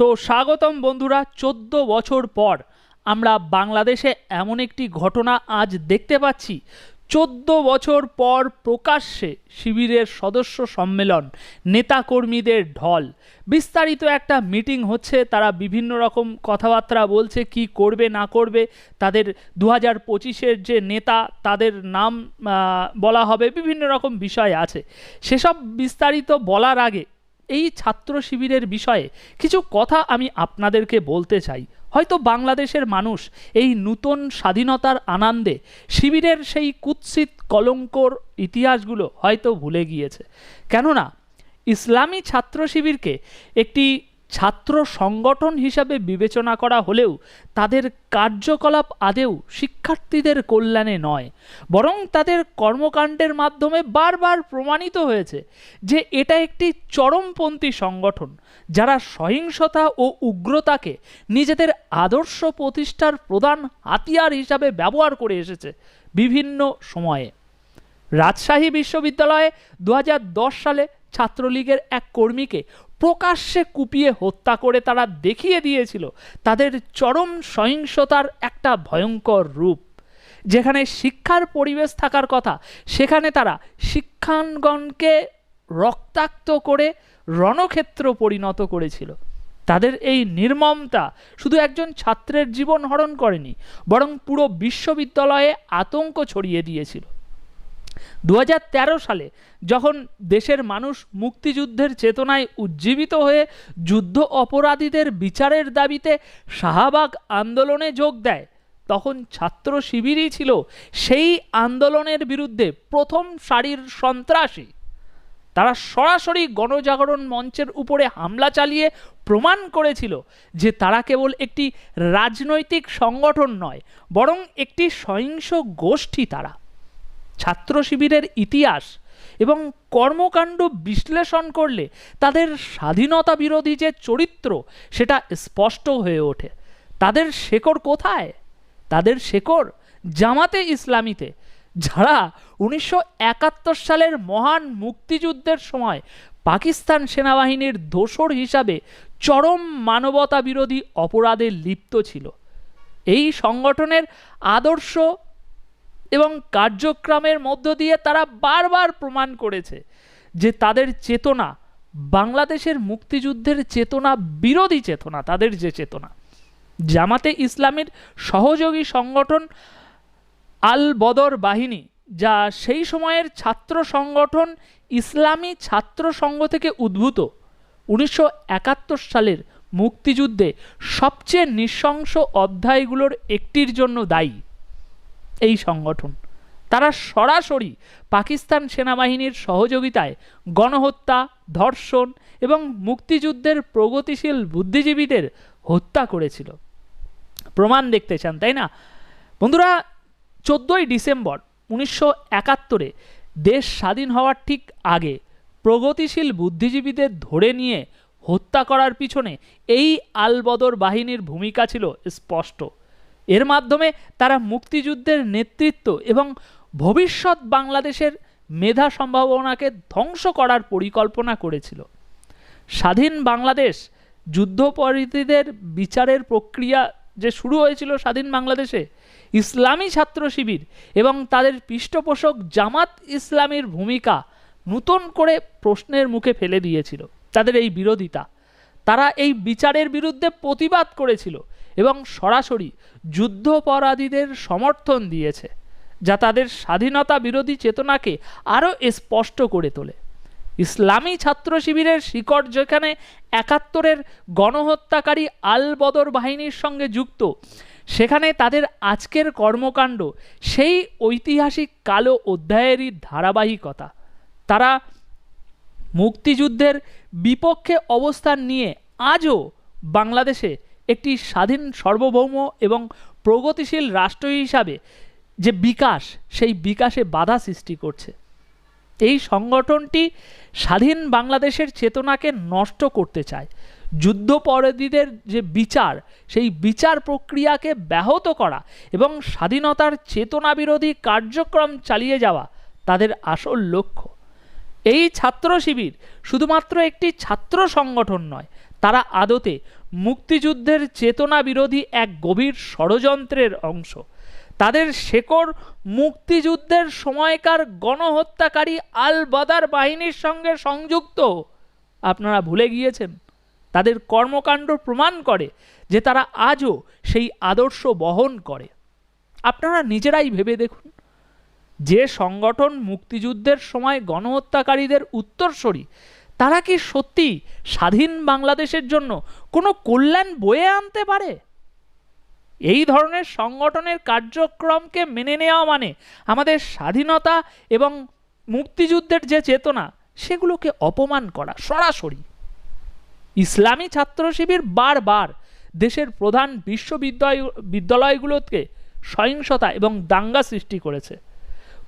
তো স্বাগতম বন্ধুরা, চোদ্দ বছর পর আমরা বাংলাদেশে এমন একটি ঘটনা আজ দেখতে পাচ্ছি। চোদ্দ বছর পর প্রকাশ্যে শিবিরের সদস্য সম্মেলন, নেতাকর্মীদের ঢল। বিস্তারিত একটা মিটিং হচ্ছে, তারা বিভিন্ন রকম কথাবার্তা বলছে, কি করবে, না করবে। তাদের দু হাজার পঁচিশের যে নেতা, তাদের নাম বলা হবে, বিভিন্ন রকম বিষয় আছে। সেসব বিস্তারিত বলার আগে এই ছাত্র শিবিরের বিষয়ে কিছু কথা আমি আপনাদেরকে বলতে চাই। হয়তো বাংলাদেশের মানুষ এই নূতন স্বাধীনতার আনন্দে শিবিরের সেই কুৎসিত কলঙ্কর ইতিহাসগুলো হয়তো ভুলে গিয়েছে। কেননা, ইসলামী ছাত্র শিবিরকে একটি ছাত্র সংগঠন হিসাবে বিবেচনা করা হলেও তাদের কার্যকলাপ আদেও শিক্ষার্থীদের কল্যাণে নয়, বরং তাদের কর্মকাণ্ডের মাধ্যমে বারবার প্রমাণিত হয়েছে যে এটা একটি চরমপন্থী সংগঠন, যারা সহিংসতা ও উগ্রতাকে নিজেদের আদর্শ প্রতিষ্ঠার প্রধান হাতিয়ার হিসাবে ব্যবহার করে এসেছে বিভিন্ন সময়ে। রাজশাহী বিশ্ববিদ্যালয়ে দু হাজার দশ সালে ছাত্রলীগের এক কর্মীকে প্রকাশ্যে কুপিয়ে হত্যা করে তারা দেখিয়ে দিয়েছিল তাদের চরম সহিংসতার একটা ভয়ঙ্কর রূপ। যেখানে শিক্ষার পরিবেশ থাকার কথা, সেখানে তারা শিক্ষাঙ্গনকে রক্তাক্ত করে রণক্ষেত্র পরিণত করেছিল। তাদের এই নির্মমতা শুধু একজন ছাত্রের জীবন হরণ করেনি, বরং পুরো বিশ্ববিদ্যালয়ে আতঙ্ক ছড়িয়ে দিয়েছিল। দু হাজার তেরো সালে যখন দেশের মানুষ মুক্তিযুদ্ধের চেতনায় উজ্জীবিত হয়ে যুদ্ধ অপরাধীদের বিচারের দাবিতে শাহবাগ আন্দোলনে যোগ দেয়, তখন ছাত্র শিবিরই ছিল সেই আন্দোলনের বিরুদ্ধে প্রথম সারির সন্ত্রাসী। তারা সরাসরি গণজাগরণ মঞ্চের উপরে হামলা চালিয়ে প্রমাণ করেছিল যে তারা কেবল একটি রাজনৈতিক সংগঠন নয়, বরং একটি সহিংস গোষ্ঠী তারা। ছাত্র শিবিরের ইতিহাস এবং কর্মকাণ্ড বিশ্লেষণ করলে তাদের স্বাধীনতা বিরোধী যে চরিত্র, সেটা স্পষ্ট হয়ে ওঠে। তাদের শেকড় কোথায়? তাদের শেকড় জামাতে ইসলামীতে, যারা উনিশশো একাত্তর সালের মহান মুক্তিযুদ্ধের সময় পাকিস্তান সেনাবাহিনীর দোসর হিসাবে চরম মানবতা বিরোধী অপরাধে লিপ্ত ছিল। এই সংগঠনের আদর্শ এবং কার্যক্রমের মধ্য দিয়ে তারা বারবার প্রমাণ করেছে যে তাদের চেতনা, বাংলাদেশের মুক্তিযুদ্ধের চেতনা, বিরোধী চেতনা, তাদের যে চেতনা। জামাতে ইসলামের সহযোগী সংগঠন আল বদর বাহিনী, যা সেই সময়ের ছাত্র সংগঠন ইসলামী ছাত্র সংঘ থেকে উদ্ভূত, উনিশশো একাত্তর সালের মুক্তিযুদ্ধে সবচেয়ে নৃশংস অধ্যায়গুলোর একটির জন্য দায়ী। এই সংগঠন। তারা সরাসরি পাকিস্তান সেনাবাহিনীর সহযোগিতায় গণহত্যা, ধর্ষণ এবং মুক্তিযুদ্ধের প্রগতিশীল বুদ্ধিজীবীদের হত্যা করেছিল। প্রমাণ দেখতে চান, তাই না? বন্ধুরা, চোদ্দোই ডিসেম্বর উনিশশো একাত্তরে দেশ স্বাধীন হওয়ার ঠিক আগে প্রগতিশীল বুদ্ধিজীবীদের ধরে নিয়ে হত্যা করার পিছনে এই আলবদর বাহিনীর ভূমিকা ছিল স্পষ্ট। এর মাধ্যমে তারা মুক্তিযুদ্ধের নেতৃত্ব এবং ভবিষ্যৎ বাংলাদেশের মেধা সম্ভাবনাকে ধ্বংস করার পরিকল্পনা করেছিল। স্বাধীন বাংলাদেশ যুদ্ধপরাধীদের বিচারের প্রক্রিয়া যে শুরু হয়েছিল স্বাধীন বাংলাদেশে, ইসলামী ছাত্র শিবির এবং তাদের পৃষ্ঠপোষক জামাত ইসলামীর ভূমিকা নূতন করে প্রশ্নের মুখে ফেলে দিয়েছিল। তাদের এই বিরোধিতা তারা এই বিচারের বিরুদ্ধে প্রতিবাদ করেছিল এবং সরাসরি যুদ্ধপরাধীদের সমর্থন দিয়েছে, যা তাদের স্বাধীনতা বিরোধী চেতনাকে আরও স্পষ্ট করে তোলে। ইসলামী ছাত্র শিবিরের শিকড় যেখানে একাত্তরের গণহত্যাকারী আল বদর বাহিনীর সঙ্গে যুক্ত, সেখানে তাদের আজকের কর্মকাণ্ড সেই ঐতিহাসিক কালো অধ্যায়েরই ধারাবাহিকতা। তারা মুক্তিযুদ্ধের বিপক্ষে অবস্থান নিয়ে আজও বাংলাদেশে একটি স্বাধীন সার্বভৌম এবং প্রগতিশীল রাষ্ট্র হিসাবে যে বিকাশ, সেই বিকাশে বাধা সৃষ্টি করছে। এই সংগঠনটি স্বাধীন বাংলাদেশের চেতনাকে নষ্ট করতে চায়। যুদ্ধপরাধীদের যে বিচার, সেই বিচার প্রক্রিয়াকে ব্যাহত করা এবং স্বাধীনতার চেতনা বিরোধী কার্যক্রম চালিয়ে যাওয়া তাদের আসল লক্ষ্য। এই ছাত্র শিবির শুধুমাত্র একটি ছাত্র সংগঠন নয়, তারা আদতে মুক্তিযুদ্ধের চেতনা বিরোধী এক গভীর ষড়যন্ত্রের অংশ। তাদের শেকড় মুক্তিযুদ্ধের সময়কার গণহত্যাকারী আল বাদার বাহিনীর সঙ্গে সংযুক্ত। আপনারা ভুলে গিয়েছেন, তাদের কর্মকাণ্ড প্রমাণ করে যে তারা আজও সেই আদর্শ বহন করে। আপনারা নিজেরাই ভেবে দেখুন যে সংগঠন মুক্তিযুদ্ধের সময় গণহত্যাকারীদের উত্তরসূরি, তারা কি সত্যি স্বাধীন বাংলাদেশের জন্য কোনো কল্যাণ বয়ে আনতে পারে? এই ধরনের সংগঠনের কার্যক্রমকে মেনে নেওয়া মানে আমাদের স্বাধীনতা এবং মুক্তিযুদ্ধের যে চেতনা, সেগুলোকে অপমান করা সরাসরি। ইসলামী ছাত্র শিবির বারবার দেশের প্রধান বিশ্ববিদ্যালয় বিদ্যালয়গুলোকে সহিংসতা এবং দাঙ্গা সৃষ্টি করেছে।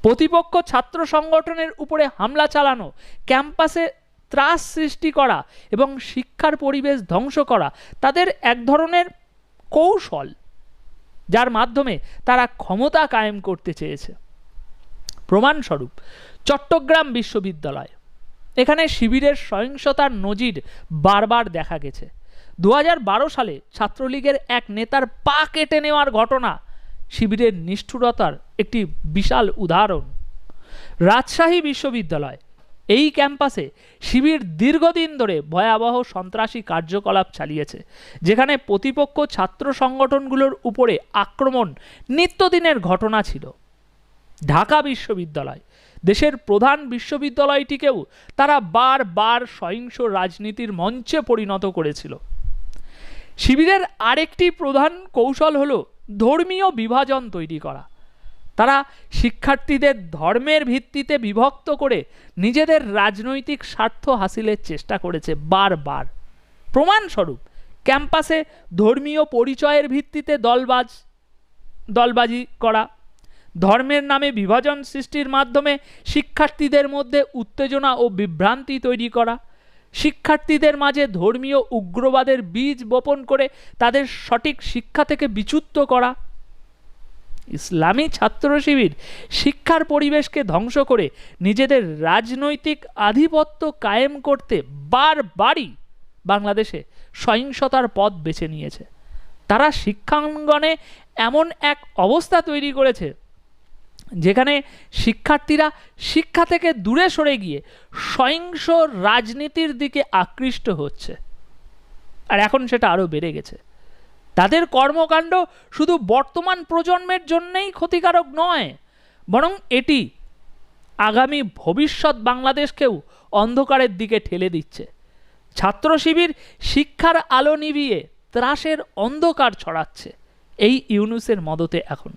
প্রতিপক্ষ ছাত্র সংগঠনের উপরে হামলা চালানো, ক্যাম্পাসে ত্রাস সৃষ্টি করা এবং শিক্ষার পরিবেশ ধ্বংস করা তাদের এক ধরনের কৌশল, যার মাধ্যমে তারা ক্ষমতা কায়েম করতে চেয়েছে। প্রমাণস্বরূপ, চট্টগ্রাম বিশ্ববিদ্যালয়, এখানে শিবিরের সহিংসতার নজির বারবার দেখা গেছে। দু হাজার বারো সালে ছাত্রলীগের এক নেতার পা কেটে নেওয়ার ঘটনা শিবিরের নিষ্ঠুরতার একটি বিশাল উদাহরণ। রাজশাহী বিশ্ববিদ্যালয়, এই ক্যাম্পাসে শিবির দীর্ঘদিন ধরে ভয়াবহ সন্ত্রাসী কার্যকলাপ চালিয়েছে, যেখানে প্রতিপক্ষ ছাত্র সংগঠনগুলোর উপরে আক্রমণ নিত্যদিনের ঘটনা ছিল। ঢাকা বিশ্ববিদ্যালয়, দেশের প্রধান বিশ্ববিদ্যালয়টিকেও তারা বারবার সহিংস রাজনীতির মঞ্চে পরিণত করেছিল। শিবিরের আরেকটি প্রধান কৌশল হলো ধর্মীয় বিভাজন তৈরি করা। তারা শিক্ষার্থীদের ধর্মের ভিত্তিতে বিভক্ত করে নিজেদের রাজনৈতিক স্বার্থ হাসিলের চেষ্টা করেছে বারবার। প্রমাণস্বরূপ, ক্যাম্পাসে ধর্মীয় পরিচয়ের ভিত্তিতে দলবাজ, দলবাজি করা, ধর্মের নামে বিভাজন সৃষ্টির মাধ্যমে শিক্ষার্থীদের মধ্যে উত্তেজনা ও বিভ্রান্তি তৈরি করা শিক্ষার্থীদের মাঝে ধর্মীয় উগ্রবাদের বীজ বপন করে তাদের সঠিক শিক্ষা থেকে বিচ্যুত করা। ইসলামী ছাত্র শিবির শিক্ষার পরিবেশকে ধ্বংস করে নিজেদের রাজনৈতিক আধিপত্য কায়েম করতে বারবারই বাংলাদেশে সহিংসতার পথ বেছে নিয়েছে। তারা শিক্ষাঙ্গনে এমন এক অবস্থা তৈরি করেছে যেখানে শিক্ষার্থীরা শিক্ষা থেকে দূরে সরে গিয়ে সহিংস রাজনীতির দিকে আকৃষ্ট হচ্ছে। আর এখন সেটা আরও বেড়ে গেছে। তাদের কর্মকাণ্ড শুধু বর্তমান প্রজন্মের জন্যেই ক্ষতিকারক নয়, বরং এটি আগামী ভবিষ্যৎ বাংলাদেশকেও অন্ধকারের দিকে ঠেলে দিচ্ছে। ছাত্র শিবির শিক্ষার আলো নিভিয়ে ত্রাসের অন্ধকার ছড়াচ্ছে, এই ইউনুসের মদতে এখন।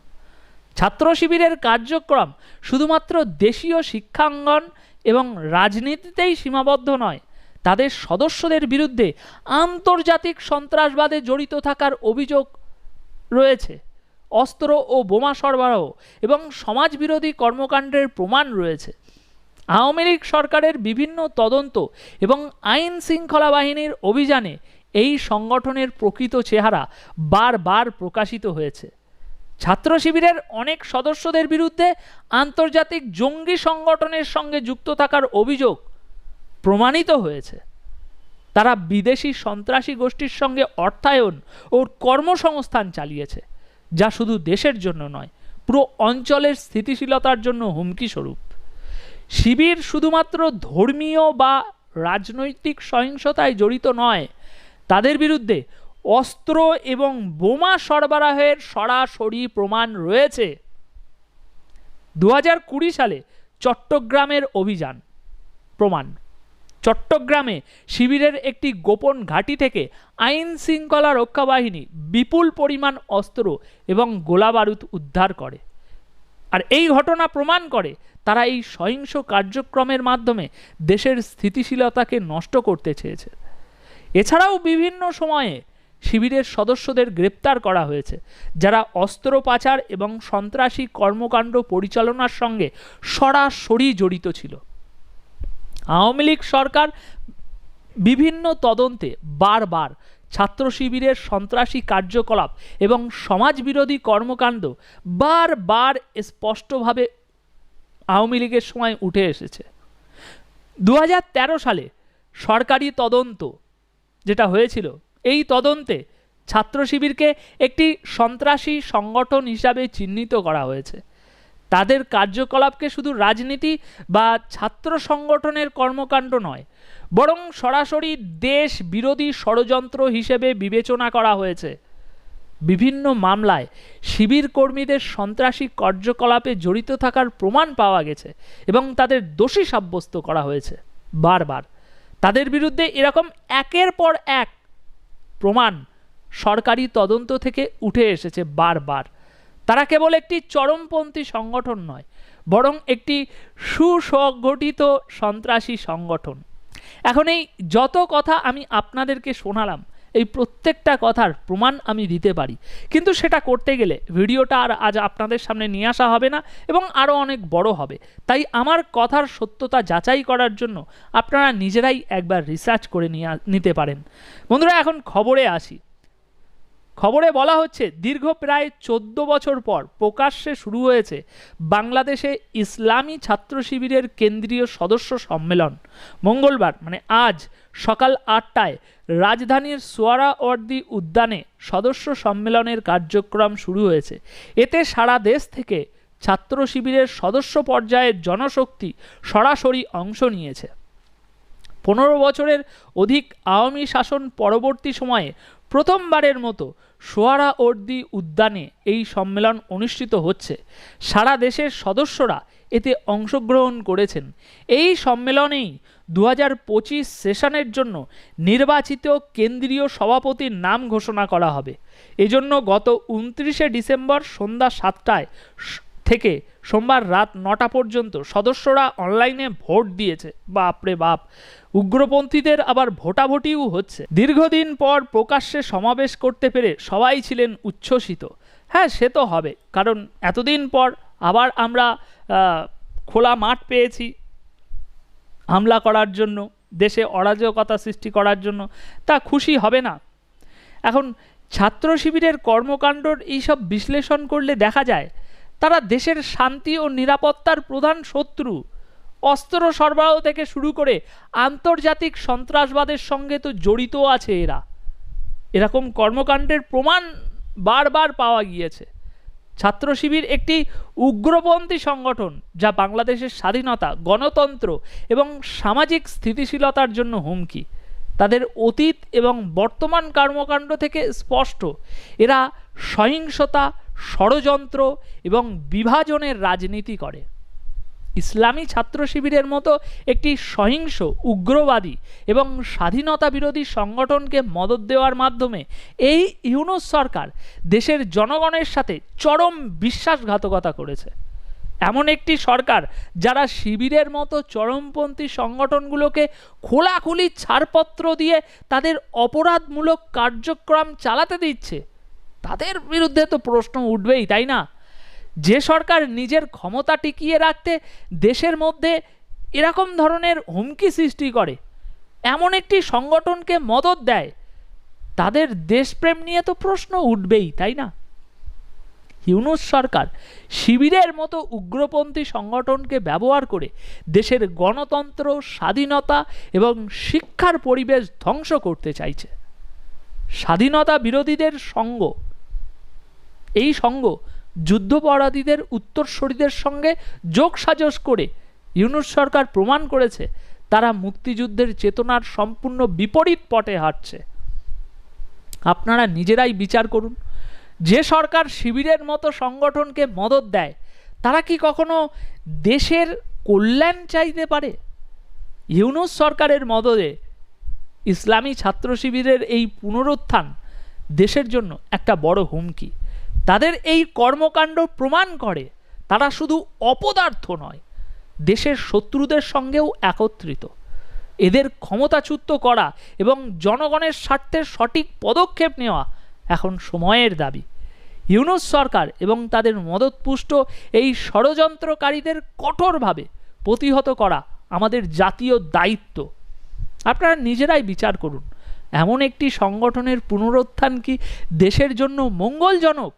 ছাত্র শিবিরের কার্যক্রম শুধুমাত্র দেশীয় শিক্ষাঙ্গন এবং রাজনীতিতেই সীমাবদ্ধ নয়, তাদের সদস্যদের বিরুদ্ধে আন্তর্জাতিক সন্ত্রাসবাদে জড়িত থাকার অভিযোগ রয়েছে। অস্ত্র ও বোমা সরবরাহ এবং সমাজবিরোধী কর্মকাণ্ডের প্রমাণ রয়েছে। আওয়ামী লীগ সরকারের বিভিন্ন তদন্ত এবং আইন শৃঙ্খলা বাহিনীর অভিযানে এই সংগঠনের প্রকৃত চেহারা বারবার প্রকাশিত হয়েছে। ছাত্র শিবিরের অনেক সদস্যদের বিরুদ্ধে আন্তর্জাতিক জঙ্গি সংগঠনের সঙ্গে যুক্ত থাকার অভিযোগ প্রমাণিত হয়েছে। তারা বিদেশি সন্ত্রাসী গোষ্ঠীর সঙ্গে অর্থায়ন ও কর্মসংস্থান চালিয়েছে, যা শুধু দেশের জন্য নয়, পুরো অঞ্চলের স্থিতিশীলতার জন্য হুমকি স্বরূপ। শিবির শুধুমাত্র ধর্মীয় বা রাজনৈতিক সহিংসতায় জড়িত নয়, তাদের বিরুদ্ধে অস্ত্র এবং বোমা সরবরাহের সরাসরি প্রমাণ রয়েছে। দু কুড়ি সালে চট্টগ্রামের অভিযান, প্রমাণ। চট্টগ্রামে শিবিরের একটি গোপন ঘাঁটি থেকে আইন শৃঙ্খলা রক্ষা বাহিনী বিপুল পরিমাণ অস্ত্র এবং গোলাবারুদ উদ্ধার করে। আর এই ঘটনা প্রমাণ করে তারা এই সহিংস কার্যক্রমের মাধ্যমে দেশের স্থিতিশীলতাকে নষ্ট করতে চেয়েছে। এছাড়াও বিভিন্ন সময়ে শিবিরের সদস্যদের গ্রেপ্তার করা হয়েছে, যারা অস্ত্র পাচার এবং সন্ত্রাসী কর্মকাণ্ড পরিচালনার সঙ্গে সরাসরি জড়িত ছিল। আওয়ামী লীগ সরকার বিভিন্ন তদন্তে বারবার ছাত্র শিবিরের সন্ত্রাসী কার্যকলাপ এবং সমাজবিরোধী কর্মকাণ্ড বারবার স্পষ্টভাবে আওয়ামী লীগের সময় উঠে এসেছে। দু হাজার তেরো সালে সরকারি তদন্ত যেটা হয়েছিল এই তদন্তে ছাত্র শিবিরকে একটি সন্ত্রাসী সংগঠন হিসাবে চিহ্নিত করা হয়েছে। তাদের কার্যকলাপকে শুধু রাজনীতি বা ছাত্র সংগঠনের কর্মকাণ্ড নয়, বরং সরাসরি দেশ বিরোধী ষড়যন্ত্র হিসেবে বিবেচনা করা হয়েছে। বিভিন্ন মামলায় শিবির কর্মীদের সন্ত্রাসী কার্যকলাপে জড়িত থাকার প্রমাণ পাওয়া গেছে এবং তাদের দোষী সাব্যস্ত করা হয়েছে। বারবার। তাদের বিরুদ্ধে এরকম একের পর এক প্রমাণ সরকারি তদন্ত থেকে উঠে এসেছে বারবার। তারা কেবল একটি চরমপন্থী সংগঠন নয়, বরং একটি সুসংগঠিত সন্ত্রাসী সংগঠন। এখন এই যত কথা আমি আপনাদেরকে শোনালাম এই প্রত্যেকটা কথার প্রমাণ আমি দিতে পারি। কিন্তু সেটা করতে গেলে ভিডিওটা আর আজ আপনাদের সামনে নিয়ে আসা হবে না এবং আরও অনেক বড় হবে। তাই আমার কথার সত্যতা যাচাই করার জন্য আপনারা নিজেরাই একবার রিসার্চ করে নিয়ে নিতে পারেন। বন্ধুরা, এখন খবরে আসি। খবরে বলা হচ্ছে, দীর্ঘ প্রায় চোদ্দ বছর পর প্রকাশ্যে শুরু হয়েছে বাংলাদেশে ইসলামী ছাত্র শিবিরের কেন্দ্রীয় সদস্য সম্মেলন। মঙ্গলবার মানে আজ সকাল আটটায় রাজধানীর সোয়ারাওয়ার্দী উদ্যানে সদস্য সম্মেলনের কার্যক্রম শুরু হয়েছে। এতে সারা দেশ থেকে ছাত্র শিবিরের সদস্য পর্যায়ের জনশক্তি সরাসরি অংশ নিয়েছে। পনেরো বছরের অধিক আওয়ামী শাসন পরবর্তী সময়ে প্রথমবারের মতো সোয়ারাওয়ার্দী উদ্যানে এই সম্মেলন অনুষ্ঠিত হচ্ছে। সারা দেশের সদস্যরা এতে অংশগ্রহণ করেছেন। এই সম্মেলনেই দু পঁচিশ সেশনের জন্য নির্বাচিত কেন্দ্রীয় সভাপতির নাম ঘোষণা করা হবে। এজন্য গত উনত্রিশে ডিসেম্বর সন্ধ্যা সাতটায় থেকে সোমবার রাত নটা পর্যন্ত সদস্যরা অনলাইনে ভোট দিয়েছে। বাপরে বাপ। উগ্রপন্থীদের আবার ভোটাভুটিও হচ্ছে। দীর্ঘদিন পর প্রকাশ্যে সমাবেশ করতে পেরে সবাই ছিলেন উচ্ছ্বসিত। হ্যাঁ সে তো হবে। কারণ এতদিন পর আবার আমরা খোলা মাঠ পেয়েছি হামলা করার জন্য, দেশে অরাজকতা সৃষ্টি করার জন্য। তা খুশি হবে না। এখন ছাত্র শিবিরের কর্মকাণ্ডর এইসব বিশ্লেষণ করলে দেখা যায় তারা দেশের শান্তি ও নিরাপত্তার প্রধান শত্রু। অস্ত্র সরবরাহ থেকে শুরু করে আন্তর্জাতিক সন্ত্রাসবাদের সঙ্গে তো জড়িত আছে এরা। এরকম কর্মকাণ্ডের প্রমাণ বারবার পাওয়া গিয়েছে। ছাত্র শিবির একটি উগ্রপন্থী সংগঠন যা বাংলাদেশের স্বাধীনতা, গণতন্ত্র এবং সামাজিক স্থিতিশীলতার জন্য হুমকি। তাদের অতীত এবং বর্তমান কর্মকাণ্ড থেকে স্পষ্ট, এরা সহিংসতা ষড়যন্ত্র এবং বিভাজনের রাজনীতি করে। ইসলামী ছাত্র শিবিরের মতো একটি সহিংস, উগ্রবাদী এবং স্বাধীনতা বিরোধী সংগঠনকে মদত দেওয়ার মাধ্যমে এই ইউনুস সরকার দেশের জনগণের সাথে চরম বিশ্বাসঘাতকতা করেছে। এমন একটি সরকার যারা শিবিরের মতো চরমপন্থী সংগঠনগুলোকে খোলাখুলি ছাড়পত্র দিয়ে তাদের অপরাধমূলক কার্যক্রম চালাতে দিচ্ছে তাদের বিরুদ্ধে তো প্রশ্ন উঠবেই, তাই না? যে সরকার নিজের ক্ষমতা টিকিয়ে রাখতে দেশের মধ্যে এরকম ধরনের হুমকি সৃষ্টি করে, এমন একটি সংগঠনকে মদত দেয়, তাদের দেশপ্রেম নিয়ে তো প্রশ্ন উঠবেই, তাই না? ইউনুস সরকার শিবিরের মতো উগ্রপন্থী সংগঠনকে ব্যবহার করে দেশের গণতন্ত্র, স্বাধীনতা এবং শিক্ষার পরিবেশ ধ্বংস করতে চাইছে। স্বাধীনতা বিরোধীদের সঙ্গ এই সঙ্গ যুদ্ধপরাধীদের উত্তরসূরিদের সঙ্গে যোগ সাজস করে ইউনুস সরকার প্রমাণ করেছে, তারা মুক্তিযুদ্ধের চেতনার সম্পূর্ণ বিপরীত পটে হাঁটছে। আপনারা নিজেরাই বিচার করুন। যে সরকার শিবিরের মতো সংগঠনকে মদত দেয়, তারা কি কখনো দেশের কল্যাণ চাইতে পারে? ইউনুস সরকারের মদদে ইসলামী ছাত্র শিবিরের এই পুনরুত্থান দেশের জন্য একটা বড় হুমকি। তাদের এই কর্মকাণ্ড প্রমাণ করে তারা শুধু অপদার্থ নয়, দেশের শত্রুদের সঙ্গেও একত্রিত। এদের ক্ষমতাচ্যুত করা এবং জনগণের স্বার্থে সঠিক পদক্ষেপ নেওয়া এখন সময়ের দাবি। ইউনুস সরকার এবং তাদের মদতপুষ্ট এই ষড়যন্ত্রকারীদের কঠোরভাবে প্রতিহত করা আমাদের জাতীয় দায়িত্ব। আপনারা নিজেরাই বিচার করুন, এমন একটি সংগঠনের পুনরুত্থান কি দেশের জন্য মঙ্গলজনক?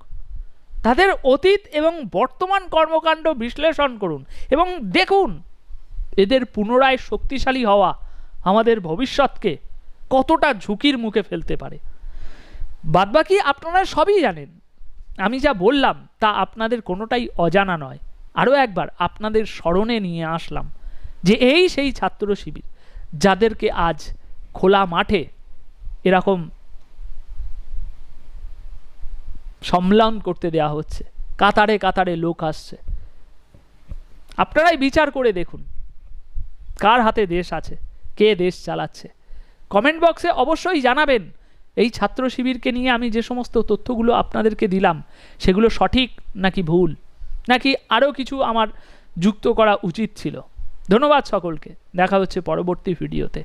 তাদের অতীত এবং বর্তমান কর্মকাণ্ড বিশ্লেষণ করুন এবং দেখুন, এদের পুনরায় শক্তিশালী হওয়া আমাদের ভবিষ্যৎকে কতটা ঝুঁকির মুখে ফেলতে পারে। বাদবাকি আপনারা সবই জানেন, আমি যা বললাম তা আপনাদের কোনোটাই অজানা নয়। আরও একবার আপনাদের স্মরণে নিয়ে আসলাম যে এই সেই ছাত্র শিবির, যাদেরকে আজ খোলা মাঠে এরকম সম্মেলন করতে দেয়া হচ্ছে। কাতারে কাতারে লোক আসছে। আপনারাই বিচার করে দেখুন, কার হাতে দেশ আছে, কে দেশ চালাচ্ছে। কমেন্ট বক্সে অবশ্যই জানাবেন, এই ছাত্র শিবিরকে নিয়ে আমি যে সমস্ত তথ্যগুলো আপনাদেরকে দিলাম, সেগুলো সঠিক নাকি ভুল? নাকি আরও কিছু আমার যুক্ত করা উচিত ছিল? ধন্যবাদ সকলকে, দেখা হচ্ছে পরবর্তী ভিডিওতে।